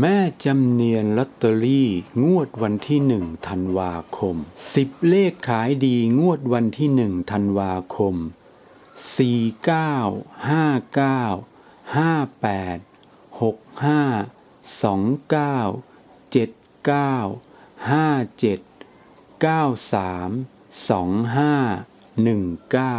แม่จำเนียนลอตเตอรี่ งวดวันที่หนึ่งธันวาคมสิบเลขขายดีงวดวันที่หนึ่งธันวาคมสี่เก้าห้าเก้าห้าแปดหกห้าสองเก้าเจ็ดเก้าห้าเจ็ดเก้าสามสองห้าหนึ่งเก้า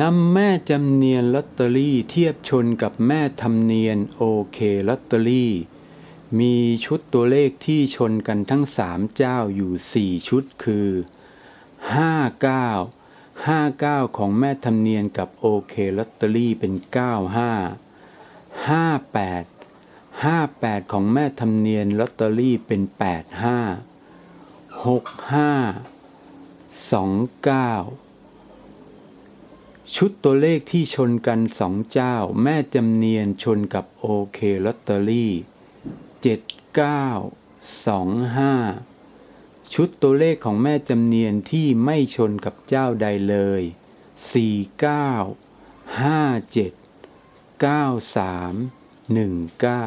นำแม่จำเนียนลอตเตอรี่เทียบชนกับแม่ทำเนียนโอเคลอตเตอรี่ มีชุดตัวเลขที่ชนกันทั้งสามเจ้าอยู่สี่ชุดคือ59 59ของแม่ทำเนียนกับโอเคลอตเตอรี่เป็น95 58 58ของแม่ทำเนียนลอตเตอรี่เป็น85 65 29 ชุดตัวเลขที่ชนกันสองเจ้า แม่จำเนียนชนกับโอเคลอตเตอรี่เจ็ดเก้าสองห้าชุดตัวเลขของแม่จำเนียนที่ไม่ชนกับเจ้าใดเลยสี่เก้าห้าเจ็ดเก้าสามหนึ่งเก้า